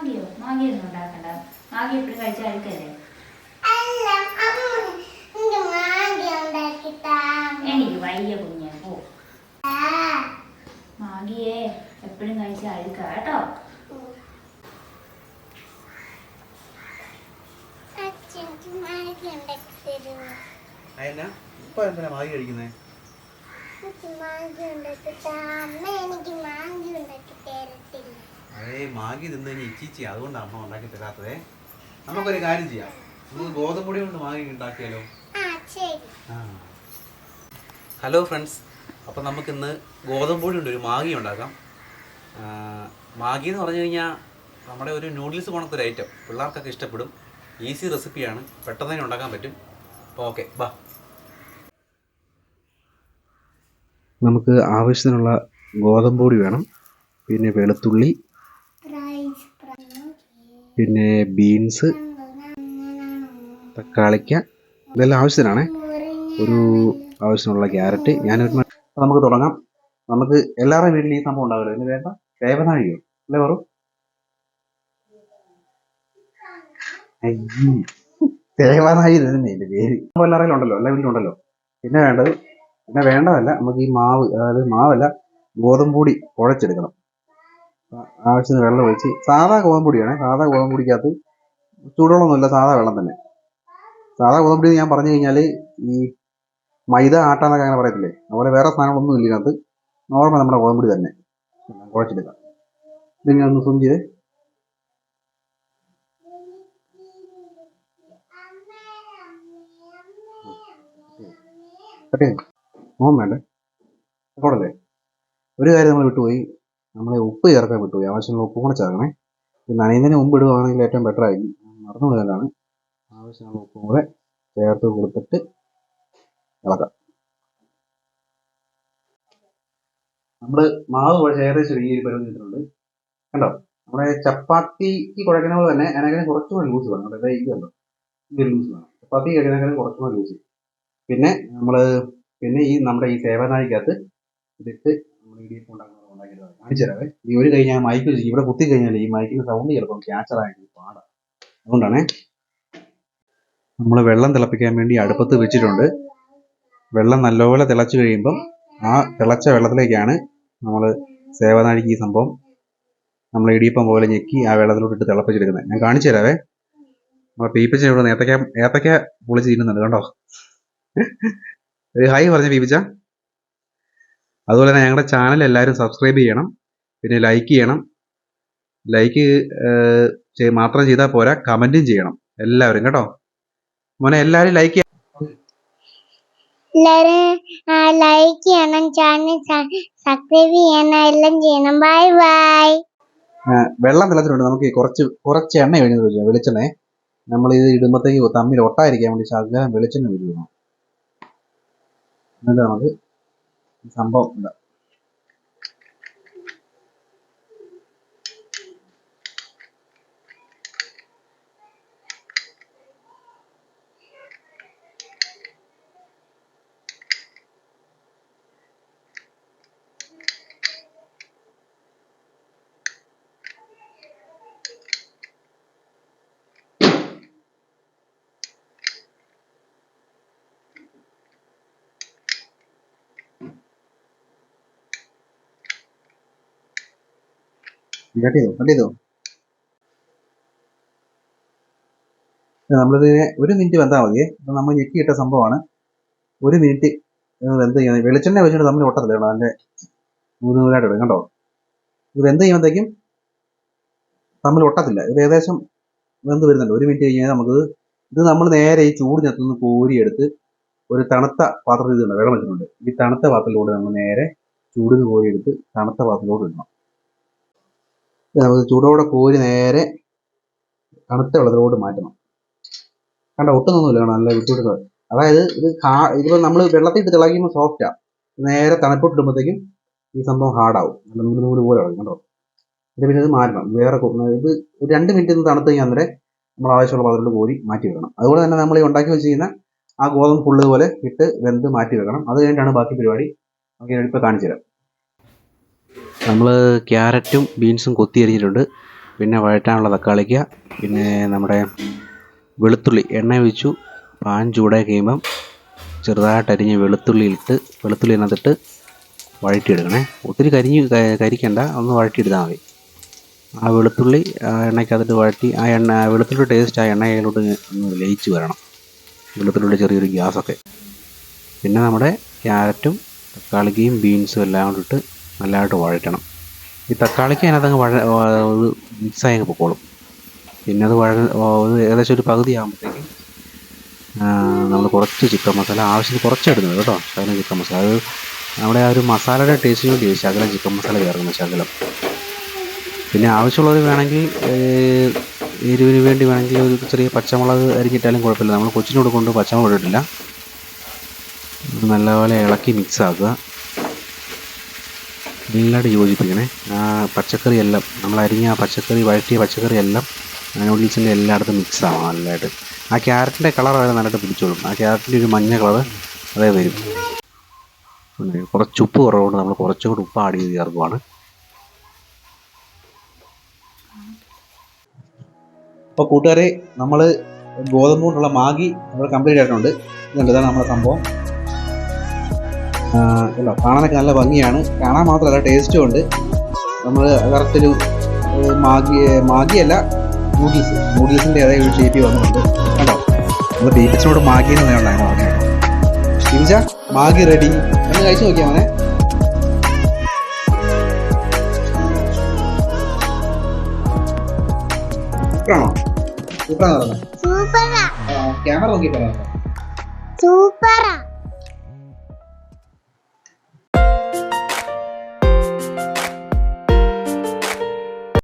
Maggi എപ്പോഴും കഴിച്ച അഴുക്കല്ലേ അല്ല അമ്മ എനിക്ക് വലിയ കുഞ്ഞാ താ എനിക്ക് വയ്യ കുഞ്ഞെ പോ. മാഗിയെ എപ്പോഴും കഴിച്ച അഴുക്ക കേട്ടോ? ഇപ്പൊ എന്തിനാ മാഗി കഴിക്കുന്നേ? എനിക്ക് മാഗി അമ്മ എനിക്ക് മാഗി തിന്നു കഴിഞ്ഞാൽ ഇച്ചിച്ചി അതുകൊണ്ടാണ് അമ്മ ഉണ്ടാക്കി തരാത്തതേ. നമുക്കൊരു കാര്യം ചെയ്യാം. നമുക്ക് ഗോതമ്പ് പൊടി കൊണ്ട് മാഗി ഉണ്ടാക്കിയാലോ? Hello friends. അപ്പം നമുക്കിന്ന് ഗോതമ്പ് പൊടി കൊണ്ട് ഒരു മാഗി ഉണ്ടാക്കാം. മാഗി എന്ന് പറഞ്ഞു കഴിഞ്ഞാൽ നമ്മുടെ ഒരു നൂഡിൽസ് പോണത്തെ ഒരു ഐറ്റം പിള്ളേർക്കൊക്കെ ഇഷ്ടപ്പെടും. ഈസി റെസിപ്പിയാണ്. പെട്ടെന്ന് തന്നെ ഉണ്ടാക്കാൻ പറ്റും. അപ്പോൾ ഓക്കെ ബാ. നമുക്ക് ആവശ്യത്തിനുള്ള ഗോതമ്പ് പൊടി വേണം. പിന്നെ വെളുത്തുള്ളി പിന്നെ ബീൻസ് തക്കാളിക്ക ഇതെല്ലാം ആവശ്യത്തിനാണേ. ഒരു ആവശ്യമുള്ള ക്യാരറ്റ് ഞാനൊരു നമുക്ക് തുടങ്ങാം. നമുക്ക് എല്ലാവരുടെയും വീട്ടിൽ ഈ സംഭവം ഉണ്ടാവില്ല? ഇതിന് വേണ്ട. വേവനാഴിയോ അല്ലേ പറു തേവാനാഴി തന്നെ ഇതിന്റെ പേര്. നമ്മൾ എല്ലാവരും ഉണ്ടല്ലോ. എല്ലാ വീട്ടിലും ഉണ്ടല്ലോ. പിന്നെ വേണ്ടത് പിന്നെ വേണ്ടതല്ല നമുക്ക് ഈ മാവ് അതായത് മാവല്ല ഗോതമ്പ് പൊടി കുഴച്ചെടുക്കണം. ആവശ്യത്തിന് വെള്ളം ഒഴിച്ച് സാധാ ഗോതമ്പ് പൊടിയാണ് സാധാ ഗോതമ്പ് പൊടിക്കകത്ത് ചൂടുവെള്ളമൊന്നുമില്ല സാധാ വെള്ളം തന്നെ. സാധാ ഗോതമ്പ് പൊടി ഞാൻ പറഞ്ഞു കഴിഞ്ഞാൽ ഈ മൈദ ആട്ടാന്നൊക്കെ അങ്ങനെ പറയത്തില്ലേ? അതുപോലെ വേറെ സാധനങ്ങളൊന്നും ഇല്ല ഇതിനകത്ത്. നോർമൽ നമ്മുടെ ഗോതമ്പ് പൊടി തന്നെ കുഴച്ചെടുക്കാം. ഇതിങ്ങനെ ഒന്ന് സും ചെയ്ത്? കട്ടെ വേണ്ടേ. കൊടല്ലേ ഒരു കാര്യം നമ്മൾ വിട്ടുപോയി. നമ്മൾ ഉപ്പ് ചേർക്കാൻ വിട്ടുപോയി ആവശ്യമുള്ള ഉപ്പ് കൂടെ ചേർക്കണേ. ഇത് നനയുന്നതിന് മുമ്പ് ഇടുകയാണെങ്കിൽ ഏറ്റവും ബെറ്റർ ആയിരിക്കും. മറന്നു പോയാലാണ് ആവശ്യമുള്ള ഉപ്പും കൂടെ ചേർത്ത് കൊടുത്തിട്ട് ഇളക്കാം. നമ്മൾ മാവ് കുഴച്ച് ഏകദേശം ഈ ഒരു ചെയ്തിട്ടുണ്ട്. കണ്ടോ? നമ്മുടെ ചപ്പാത്തിക്ക് കുഴക്കുന്ന പോലെ തന്നെ അതിനേക്കാളും കുറച്ചുകൂടെ ലൂസ് വേണം. അതായത് ഇത് കണ്ടോ? ഒരു ലൂസ് വേണം. ചപ്പാത്തി കഴിക്കുന്നതിനേക്കാളും കുറച്ചുകൂടെ ലൂസ് പിന്നെ നമ്മൾ പിന്നെ ഈ നമ്മുടെ ഈ സേവനാഴിക്കകത്ത് ഇതിട്ട് നമ്മൾ ഇടിയപ്പം ഉണ്ടാക്കിയിട്ട് കാണിച്ചു കാണിച്ചുതരാവേ ഈ ഒരു കൈ ഞാൻ മൈക്ക് ഇവിടെ കുത്തി കഴിഞ്ഞാൽ ഈ മൈക്കിന്റെ സൗണ്ട് ചിലപ്പം ക്യാൻസർ പാടാം അതുകൊണ്ടാണേ നമ്മൾ വെള്ളം തിളപ്പിക്കാൻ വേണ്ടി അടുപ്പത്ത് വെച്ചിട്ടുണ്ട് വെള്ളം നല്ലപോലെ തിളച്ചു കഴിയുമ്പം ആ തിളച്ച വെള്ളത്തിലേക്കാണ് നമ്മൾ സേവനാഴിക്ക് ഈ സംഭവം നമ്മൾ ഇടിയപ്പം പോലെ ഞെക്കി ആ വെള്ളത്തിലോട്ട് ഇട്ട് തിളപ്പിച്ചെടുക്കുന്നത് ഞാൻ കാണിച്ചു തരാവേ നമ്മളെ പീപ്പിച്ച ഇവിടെ ഏത്തക്ക ഏത്തക്ക പൊളിച്ച് കണ്ടോ ഒരു ഹായ് പറഞ്ഞ പീപ്പിച്ച അതുപോലെ തന്നെ ഞങ്ങളുടെ ചാനൽ എല്ലാവരും സബ്സ്ക്രൈബ് ചെയ്യണം. പിന്നെ ലൈക്ക് ചെയ്യണം. ലൈക്ക് മാത്രം ചെയ്താൽ പോരാ. കമന്റും ചെയ്യണം. എല്ലാവരും കേട്ടോ. മോനെ എല്ലാവരും ലൈക്ക് ലൈക്ക് ചെയ്യണം. ചാനൽ സബ്സ്ക്രൈബ് ചെയ്യണം. എല്ലാം ചെയ്യണം. ബൈ ബൈ വെള്ളം തിളച്ചിട്ടുണ്ട്. നമുക്ക് കുറച്ച് കുറച്ച് എണ്ണ കഴിഞ്ഞു വെച്ചു വെളിച്ചെണ്ണേ. നമ്മൾ ഇത് ഇടുമ്പോഴത്തേക്ക് തമ്മിൽ ഒട്ടായിരിക്കാൻ വേണ്ടി ശകലം വെളിച്ചെണ്ണ എന്നിട്ട് നമുക്ക് ഈ സംഭവം കട്ട് ചെയ്തോ കട്ട് നമ്മളിതിനെ ഒരു മിനിറ്റ് വെന്താൽ മതിയേ അപ്പം നമ്മൾ ഞെക്കിയിട്ട സംഭവമാണ്. ഒരു മിനിറ്റ് വെന്ത് ചെയ്യുന്നത് വെളിച്ചെണ്ണ വെച്ചിട്ട് നമ്മൾ ഒട്ടത്തില്ല കേട്ടോ. അതിന്റെ നൂൽ നൂലായിട്ട് ഇടും. കേട്ടോ ഇത് വെന്ത് ചെയ്യുമ്പോഴത്തേക്കും തമ്മിൽ ഒട്ടത്തില്ല. ഇത് ഏകദേശം വെന്ത് വരുന്നുണ്ട്. ഒരു മിനിറ്റ് കഴിഞ്ഞാൽ നമുക്ക് ഇത് നമ്മൾ നേരെ ഈ ചൂടിനകത്തുനിന്ന് കോരിയെടുത്ത് ഒരു തണുത്ത പാത്രത്തിൽ ഇതുണ്ട് വെള്ളം വെച്ചിട്ടുണ്ട്. ഈ തണുത്ത പാത്രത്തിലൂടെ നമ്മൾ നേരെ ചൂടിന് കോരിയെടുത്ത് തണുത്ത പാത്രത്തിലോട്ട് ഇടണം. നമുക്ക് ചൂടോടെ കോരി നേരെ തണുത്ത വെള്ളത്തിലോട്ട് മാറ്റണം. കണ്ട ഒട്ടുന്നൊന്നുമില്ല നല്ല വിട്ടുവിട്ട് അതായത് ഇത് ഹാ ഇതിപ്പോൾ നമ്മൾ വെള്ളത്തിൽ ഇട്ട് തിളക്കുമ്പോൾ സോഫ്റ്റാ നേരെ തണുപ്പിട്ടിടുമ്പോഴത്തേക്കും ഈ സംഭവം ഹാർഡാവും നല്ല നൂൽ നൂൽ പോലെ ഇറങ്ങും കണ്ടോ. ഇത് പിന്നെ ഇത് മാറ്റണം. വേറെ ഇത് ഒരു രണ്ട് മിനിറ്റ് ഒന്ന് തണുത്ത് കഴിഞ്ഞാൽ അന്നേരം നമ്മൾ ആവശ്യമുള്ള പാത്രത്തിൽ കോരി മാറ്റി വെക്കണം. അതുപോലെ തന്നെ നമ്മൾ ഈ ഉണ്ടാക്കി വെച്ചിരിക്കുന്ന ആ ഗോതമ്പ് ഫുള്ള് പോലെ ഇട്ട് വെന്ത് മാറ്റി വെക്കണം. അത് കഴിഞ്ഞിട്ടാണ് ബാക്കി പരിപാടി. നമുക്ക് ഞാനിപ്പോൾ കാണിച്ചു തരാം. നമ്മൾ ക്യാരറ്റും ബീൻസും കൊത്തി അരിഞ്ഞിട്ടുണ്ട്. പിന്നെ വഴറ്റാനുള്ള തക്കാളിക്ക പിന്നെ നമ്മുടെ വെളുത്തുള്ളി എണ്ണ ഒഴിച്ചു. പാൻ ചൂടായി കഴിയുമ്പം ചെറുതായിട്ട് അരിഞ്ഞ് വെളുത്തുള്ളി ഇട്ട് വെളുത്തുള്ളി അതിനകത്തിട്ട് വഴറ്റിയെടുക്കണേ. ഒത്തിരി കരിഞ്ഞ് കരിക്കണ്ട ഒന്ന് വഴറ്റിയെടുത്താൽ മതി. ആ വെളുത്തുള്ളി എണ്ണയ്ക്കകത്തിട്ട് വഴറ്റി ആ എണ്ണ വെളുത്തുള്ളി ടേസ്റ്റ് ആ എണ്ണയിലോട്ട് ഒന്ന് ലയിച്ച് വരണം. വെളുത്തുള്ളിയുടെ ചെറിയൊരു ഗ്യാസൊക്കെ. പിന്നെ നമ്മുടെ ക്യാരറ്റും തക്കാളിക്കയും ബീൻസും എല്ലാം കൂടി ഇട്ട് നല്ലതായിട്ട് വഴറ്റണം. ഈ തക്കാളിക്ക് അതിനകത്ത് അങ്ങ് വഴ മിക്സായി അങ്ങ് പൊക്കോളും. പിന്നെ അത് വഴ ഏകദേശം ഒരു പകുതി ആകുമ്പോഴത്തേക്കും നമ്മൾ കുറച്ച് ചിക്കൻ മസാല ആവശ്യത്തിന് കുറച്ച് ഇടുന്നത് കേട്ടോ ശകലം ചിക്കൻ മസാല. അത് നമ്മുടെ ആ ഒരു മസാലയുടെ ടേസ്റ്റിന് വേണ്ടി ശകലം ചിക്കൻ മസാല ചേർക്കുന്നത് ശകലം. പിന്നെ ആവശ്യമുള്ളവർ വേണമെങ്കിൽ എരിവിന് വേണ്ടി വേണമെങ്കിൽ ഒരു ചെറിയ പച്ചമുളക് അരിഞ്ഞിട്ടാലും കുഴപ്പമില്ല. നമ്മൾ കൊച്ചിനോട് കൊണ്ട് പച്ചമുളക് ഇട്ടിട്ടില്ല. നല്ലപോലെ ഇളക്കി മിക്സ് ആക്കുക. നല്ലതായിട്ട് യോജിപ്പിക്കണേ. ആ പച്ചക്കറി എല്ലാം നമ്മൾ അരിഞ്ഞ ആ പച്ചക്കറി വഴറ്റിയ പച്ചക്കറി എല്ലാം നൂഡിൽസിന്റെ എല്ലായിടത്തും മിക്സ് ആവണം നല്ലതായിട്ട്. ആ ക്യാരറ്റിന്റെ കളർ അവരെ നല്ലതായിട്ട് പിടിച്ചോളും. ആ ക്യാരറ്റിന്റെ ഒരു മഞ്ഞ കളർ അതേ വരും. കുറച്ച് ഉപ്പ് കുറവുകൊണ്ട് നമ്മൾ കുറച്ചും കൂടി ഉപ്പ് ആഡ് ചെയ്ത് ചേർക്കുവാണ്. അപ്പോൾ കൂട്ടുകാരെ നമ്മൾ ഗോതമ്പ് കൊണ്ടുള്ള മാഗി നമ്മൾ കംപ്ലീറ്റ് ആയിട്ടുണ്ട്. ഇതാണ് നമ്മുടെ സംഭവം. അല്ല കാണാനൊക്കെ നല്ല ഭംഗിയാണ്. കാണാൻ മാത്രമല്ല ടേസ്റ്റും ഉണ്ട്. നമ്മൾ കറക്റ്റ് ഒരു ഏഹ്, മാഗി മാഗിയല്ല നൂഡിൽസ് നൂഡിൽസിന്റെ അതേ ഒരു ഷേപ്പ് വന്നിട്ടുണ്ട്. കണ്ടോ? നമ്മൾ ബീഫിനോട് മാഗി എന്ന് ഉണ്ടായിരുന്നു പറഞ്ഞത് ഇഞ്ച മാഗി റെഡി എന്ന് കഴിച്ചു നോക്കിയാൽ മോനെ. സൂപ്പറാണോ? സൂപ്പറാണ്? ക്യാമറ നോക്കി പറയാം. സൂപ്പറാ.